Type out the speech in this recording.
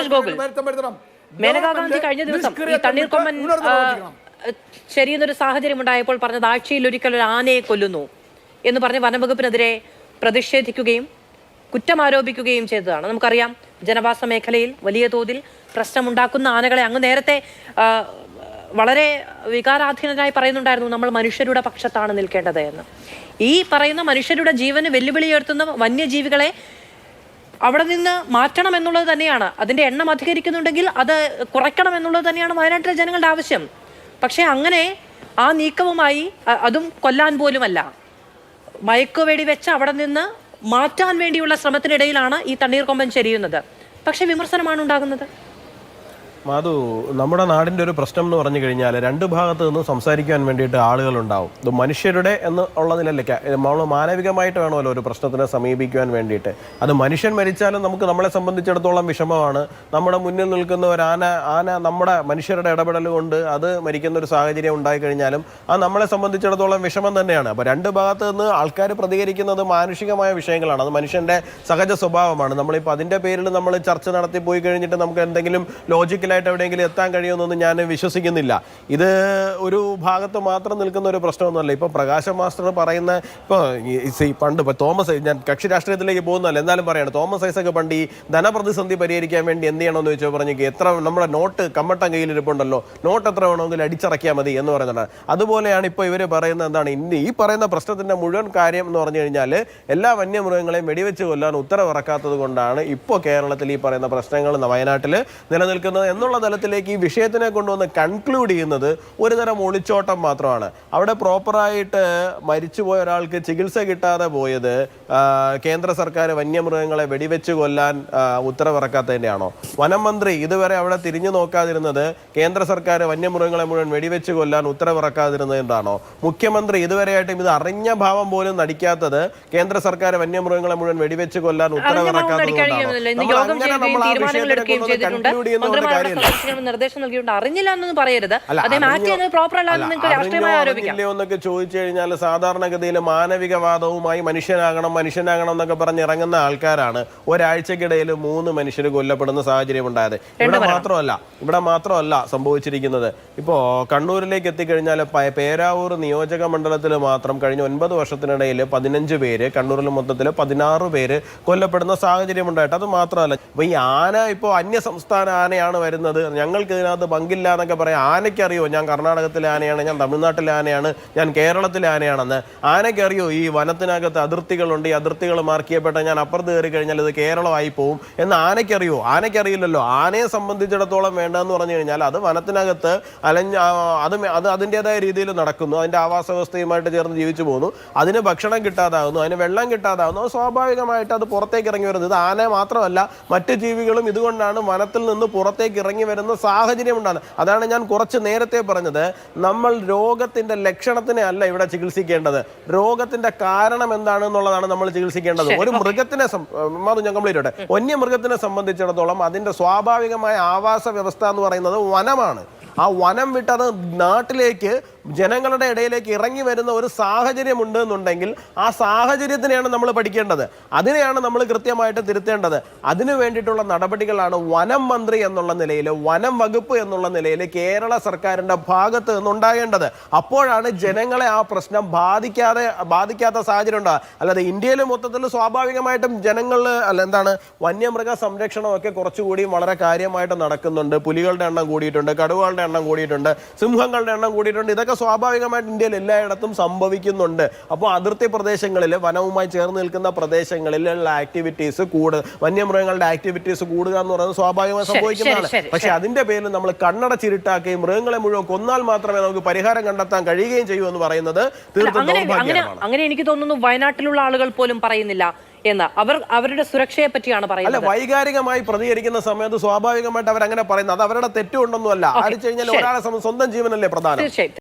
പ്രകാശ് ഗോകുൽ. മേനകാ ഗാന്ധി കഴിഞ്ഞ ദിവസം ഈ തണ്ണീർക്കൊമ്പൻ ശരിയെന്നൊരു ചെറിയൊരു സാഹചര്യം ഉണ്ടായപ്പോൾ പറഞ്ഞത് ആഴ്ചയിൽ ഒരിക്കൽ ഒരു ആനയെ കൊല്ലുന്നു എന്ന് പറഞ്ഞ് വനംവകുപ്പിനെതിരെ പ്രതിഷേധിക്കുകയും കുറ്റം ആരോപിക്കുകയും ചെയ്തതാണ്. നമുക്കറിയാം ജനവാസ മേഖലയിൽ വലിയ തോതിൽ പ്രശ്നമുണ്ടാക്കുന്ന ആനകളെ അങ്ങ് നേരത്തെ വളരെ വികാരാധീനരായി പറയുന്നുണ്ടായിരുന്നു നമ്മൾ മനുഷ്യരുടെ പക്ഷത്താണ് നിൽക്കേണ്ടത് എന്ന്. ഈ പറയുന്ന മനുഷ്യരുടെ ജീവന് വെല്ലുവിളി ഉയർത്തുന്ന വന്യജീവികളെ അവിടെ നിന്ന് മാറ്റണം എന്നുള്ളത് തന്നെയാണ്. അതിന്റെ എണ്ണം അധികരിക്കുന്നുണ്ടെങ്കിൽ അത് കുറയ്ക്കണം എന്നുള്ളത് തന്നെയാണ് വയനാട്ടിലെ ജനങ്ങളുടെ ആവശ്യം. പക്ഷേ അങ്ങനെ ആ നീക്കവുമായി അതും കൊല്ലാൻ പോലുമല്ല. മയക്കുവേടി വെച്ച് അവിടെ നിന്ന് മാറ്റാൻ വേണ്ടിയുള്ള ശ്രമത്തിനിടയിലാണ് ഈ തണ്ണീർക്കൊമ്പൻ ചെരിയുന്നത്. പക്ഷേ വിമർശനമാണ് ഉണ്ടാകുന്നത് മാധു നമ്മുടെ നാടിന്റെ ഒരു പ്രശ്നം എന്ന് പറഞ്ഞു കഴിഞ്ഞാൽ രണ്ട് ഭാഗത്ത് നിന്ന് സംസാരിക്കാൻ വേണ്ടിയിട്ട് ആളുകളുണ്ടാവും. ഇത് മനുഷ്യരുടെ എന്ന് ഉള്ളതിലല്ല നമ്മൾ മാനവികമായിട്ട് വേണമല്ലോ ഒരു പ്രശ്നത്തിനെ സമീപിക്കുവാൻ വേണ്ടിയിട്ട്. അത് മനുഷ്യൻ മരിച്ചാലും നമുക്ക് നമ്മളെ സംബന്ധിച്ചിടത്തോളം വിഷമമാണ്. നമ്മുടെ മുന്നിൽ നിൽക്കുന്ന ഒരു ആന ആന നമ്മുടെ മനുഷ്യരുടെ ഇടപെടൽ കൊണ്ട് അത് മരിക്കുന്ന ഒരു സാഹചര്യം ഉണ്ടായിക്കഴിഞ്ഞാലും അത് നമ്മളെ സംബന്ധിച്ചിടത്തോളം വിഷമം തന്നെയാണ്. അപ്പോൾ രണ്ട് ഭാഗത്ത് നിന്ന് ആൾക്കാർ പ്രതികരിക്കുന്നത് മാനുഷികമായ വിഷയങ്ങളാണ്. അത് മനുഷ്യന്റെ സഹജ സ്വഭാവമാണ്. നമ്മളിപ്പോൾ അതിന്റെ പേരിൽ നമ്മൾ ചർച്ച നടത്തി പോയി കഴിഞ്ഞിട്ട് നമുക്ക് എന്തെങ്കിലും ലോജിക്കലായിട്ട് എവിടെയെങ്കിലും എത്താൻ കഴിയുമെന്നൊന്നും ഞാൻ വിശ്വസിക്കുന്നില്ല. ഇത് ഒരു ഭാഗത്ത് മാത്രം നിൽക്കുന്ന ഒരു പ്രശ്നമൊന്നുമല്ല. ഇപ്പോൾ പ്രകാശ മാസ്റ്റർ പറയുന്ന ഇപ്പോൾ പണ്ട് ഇപ്പോൾ തോമസ് ഞാൻ കക്ഷി രാഷ്ട്രീയത്തിലേക്ക് പോകുന്നതല്ല. എന്നാലും പറയാണ് തോമസ് ഐസക്ക് പണ്ട് ഈ ധനപ്രതിസന്ധി പരിഹരിക്കാൻ വേണ്ടി എന്ത് ചെയ്യണമെന്ന് ചോദിച്ചാൽ പറഞ്ഞു എത്ര നമ്മുടെ നോട്ട് കമ്മട്ടം കയ്യിലിരിപ്പുണ്ടല്ലോ. നോട്ട് എത്ര വേണമെങ്കിലും അടിച്ചിറക്കിയാൽ മതി എന്ന് പറയുന്നുണ്ട്. അതുപോലെയാണ് ഇപ്പോൾ ഇവർ പറയുന്നത് എന്താണ് ഇന്ന് ഈ പറയുന്ന പ്രശ്നത്തിന്റെ മുഴുവൻ കാര്യം എന്ന് പറഞ്ഞു കഴിഞ്ഞാൽ എല്ലാ വന്യമൃഗങ്ങളെയും വെടിവെച്ച് കൊല്ലാൻ ഉത്തരവിറക്കാത്തത് കൊണ്ടാണ് ഇപ്പോൾ കേരളത്തിൽ ഈ പറയുന്ന പ്രശ്നങ്ങൾ വയനാട്ടിൽ നിലനിൽക്കുന്നത്. എന്നുള്ള തലത്തിലേക്ക് ഈ വിഷയത്തിനെ കൊണ്ടുവന്ന് കൺക്ലൂഡ് ചെയ്യുന്നത് ഒരു തരം ഒളിച്ചോട്ടം മാത്രമാണ്. അവിടെ പ്രോപ്പറായിട്ട് മരിച്ചുപോയ ഒരാൾക്ക് ചികിത്സ കിട്ടാതെ പോയത് കേന്ദ്ര സർക്കാർ വന്യമൃഗങ്ങളെ വെടിവെച്ച് കൊല്ലാൻ ഉത്തരവിറക്കാത്തതിന്റെയാണോ വനം മന്ത്രി ഇതുവരെ അവിടെ തിരിഞ്ഞു നോക്കാതിരുന്നത് കേന്ദ്ര സർക്കാർ വന്യമൃഗങ്ങളെ മുഴുവൻ വെടിവെച്ച് കൊല്ലാൻ ഉത്തരവിറക്കാതിരുന്നതിന്റെയാണോ മുഖ്യമന്ത്രി ഇതുവരെയായിട്ടും ഇത് അറിഞ്ഞ ഭാവം പോലും നടിക്കാത്തത് കേന്ദ്ര സർക്കാർ വന്യമൃഗങ്ങളെ മുഴുവൻ വെടിവെച്ച് കൊല്ലാൻ ഉത്തരവിറക്കാത്തത് കൊണ്ടാണ് നമ്മൾ അങ്ങനെ നമ്മൾ ആ വിഷയത്തിനെ കൊണ്ടുവന്ന് ചെയ്തിട്ടുണ്ട്. ചെയ്യുന്ന ഒരു മന്ത്രിമാരുടെ നിർദ്ദേശം നൽകിയിട്ടുണ്ട്. അറിഞ്ഞില്ല എന്നൊന്നും പറയരുത്. അല്ല, അദ്ദേഹം ആക്ട് ചെയ്യുന്നത് പ്രോപ്പർ അല്ല എന്ന് നിങ്ങൾക്ക് രാഷ്ട്രീയമായി ആരോപിക്കാം. എന്നൊക്കെ ചോദിച്ചു കഴിഞ്ഞാൽ സാധാരണഗതിയിൽ മാനവികവാദവുമായി മനുഷ്യനാകണം മനുഷ്യനാകണം എന്നൊക്കെ പറഞ്ഞ് ഇറങ്ങുന്ന ആൾക്കാരാണ്. ഒരാഴ്ചക്കിടയിൽ മൂന്ന് മനുഷ്യർ കൊല്ലപ്പെടുന്ന സാഹചര്യം ഉണ്ടായത്. ഇവിടെ മാത്രമല്ല ഇവിടെ മാത്രമല്ല സംഭവിച്ചിരിക്കുന്നത്. ഇപ്പോ കണ്ണൂരിലേക്ക് എത്തിക്കഴിഞ്ഞാൽ പേരാവൂർ നിയോജക മണ്ഡലത്തിൽ മാത്രം കഴിഞ്ഞ ഒൻപത് വർഷത്തിനിടയിൽ പതിനഞ്ച് പേര് കണ്ണൂരിൽ മൊത്തത്തിൽ പതിനാറ് പേര് കൊല്ലപ്പെടുന്ന സാഹചര്യം ഉണ്ടായിട്ട് അത് മാത്രമല്ല. ഇപ്പൊ ഈ ആന ഇപ്പോൾ അന്യ സംസ്ഥാന ആനയാണ് വരുന്നത്. ഞങ്ങൾക്ക് ഇതിനകത്ത് പങ്കില്ല എന്നൊക്കെ പറയാം. ആനയ്ക്കറിയോ ഞാൻ കർണാടകത്തിലെ ആനയാണ് ഞാൻ തമിഴ്നാട്ടിലെ ആനയാണ് ഞാൻ കേരളത്തിലെ ആനയാണെന്ന്. ആനയ്ക്കറിയോ ഈ വനത്തിനകത്ത് അതിർത്തികളുണ്ട് ഈ അതിർത്തികൾ മാർക്ക് ചെയ്യപ്പെട്ട ഞാൻ അപ്പുറത്ത് കയറി കഴിഞ്ഞാൽ ഇത് കേരളമായി പോവും എന്ന് ആനയ്ക്കറിയോ? ആനയ്ക്കറിയില്ലല്ലോ. ആനയെ സംബന്ധിച്ചിടത്തോളം വേണ്ടതെന്ന് പറഞ്ഞു കഴിഞ്ഞാൽ അത് വനത്തിനകത്ത് അലഞ്ഞ അത് അത് അതിന്റെതായ രീതിയിൽ നടക്കുന്നു. അതിന്റെ ആവാസ വ്യവസ്ഥയുമായിട്ട് ചേർന്ന് ജീവിച്ചു പോകുന്നു അതിന് ഭക്ഷണം കിട്ടാതാകുന്നു അതിന് വെള്ളം കിട്ടാതാകുന്നു സ്വാഭാവികമായിട്ട് അത് പുറത്തേക്ക് ഇറങ്ങി വരുന്നത്. ഇത് ആന മാത്രമല്ല മറ്റ് ജീവികളും ഇതുകൊണ്ടാണ് വനത്തിൽ നിന്ന് പുറത്തേക്ക് ഇറങ്ങി വരുന്ന സാഹചര്യം ഉണ്ടാകുന്നത് അതാണ് ഞാൻ കുറച്ച് നേരത്തെ പറഞ്ഞത്. നമ്മൾ രോഗത്തിന്റെ ലക്ഷണത്തിനെ അല്ല ഇവിടെ ചികിത്സിക്കേണ്ടത്. രോഗത്തിന്റെ കാരണം എന്താണ് എന്നുള്ളതാണ് നമ്മൾ ചികിത്സിക്കേണ്ടത്. ഒരു മൃഗത്തിനെ മാധു ഞാൻ കംപ്ലീറ്റ് ചെയ്യട്ടെ. വന്യമൃഗത്തിനെ സംബന്ധിച്ചിടത്തോളം അതിന്റെ സ്വാഭാവികമായ ആവാസ വ്യവസ്ഥ എന്ന് പറയുന്നത് വനമാണ്. ആ വനം വിട്ടത് നാട്ടിലേക്ക് ജനങ്ങളുടെ ഇടയിലേക്ക് ഇറങ്ങി വരുന്ന ഒരു സാഹചര്യമുണ്ട് എന്നുണ്ടെങ്കിൽ ആ സാഹചര്യത്തിനെയാണ് നമ്മൾ പഠിക്കേണ്ടത്. അതിനെയാണ് നമ്മൾ കൃത്യമായിട്ട് തിരുത്തേണ്ടത്. അതിനു വേണ്ടിയിട്ടുള്ള നടപടികളാണ് വനം മന്ത്രി എന്നുള്ള നിലയിൽ വനം വകുപ്പ് എന്നുള്ള നിലയിൽ കേരള സർക്കാരിന്റെ ഭാഗത്ത് നിന്നുണ്ടാകേണ്ടത്. അപ്പോഴാണ് ജനങ്ങളെ ആ പ്രശ്നം ബാധിക്കാതെ ബാധിക്കാത്ത സാഹചര്യം ഉണ്ടാകുക അല്ലാതെ ഇന്ത്യയിൽ മൊത്തത്തിൽ സ്വാഭാവികമായിട്ടും ജനങ്ങൾ അല്ല എന്താണ് വന്യമൃഗ സംരക്ഷണമൊക്കെ കുറച്ചുകൂടി വളരെ കാര്യമായിട്ട് നടക്കുന്നുണ്ട്. പുലികളുടെ എണ്ണം കൂടിയിട്ടുണ്ട് കടുവകളുടെ എണ്ണം കൂടിയിട്ടുണ്ട് സിംഹങ്ങളുടെ എണ്ണം കൂടിയിട്ടുണ്ട്. ഇതൊക്കെ സ്വാഭാവികമായിട്ട് ഇന്ത്യയിൽ എല്ലായിടത്തും സംഭവിക്കുന്നുണ്ട്. അപ്പോൾ അതിർത്തി പ്രദേശങ്ങളിൽ വനവുമായി ചേർന്ന് നിൽക്കുന്ന പ്രദേശങ്ങളിലുള്ള ആക്ടിവിറ്റീസ് കൂടുക വന്യമൃഗങ്ങളുടെ ആക്ടിവിറ്റീസ് കൂടുക എന്ന് പറയുന്നത് സ്വാഭാവികമായി സംഭവിക്കുന്നതാണ്. പക്ഷേ അതിന്റെ പേരിൽ നമ്മൾ കണ്ണട കണ്ണടച്ചിരുട്ടാക്കുകയും മൃഗങ്ങളെ മുഴുവൻ കൊന്നാൽ മാത്രമേ നമുക്ക് പരിഹാരം കണ്ടെത്താൻ കഴിയുകയും ചെയ്യൂ എന്ന് പറയുന്നത് തീർത്തും അങ്ങനെ എനിക്ക് തോന്നുന്നു വയനാട്ടിലുള്ള ആളുകൾ പോലും പറയുന്നില്ല എന്ന്. അവർ അവരുടെ സുരക്ഷയെ പറ്റിയാണ് അല്ല പറയുന്നത്. വൈകാരികമായി പ്രതികരിക്കുന്ന സമയത്ത് സ്വാഭാവികമായിട്ട് അവർ അങ്ങനെ പറയുന്നത്. അത് അവരുടെ തെറ്റുണ്ടെന്നല്ല അല്ല അടിച്ചു കഴിഞ്ഞാൽ ഒരാളെ സ്വന്തം ജീവനല്ലേ പ്രധാനം.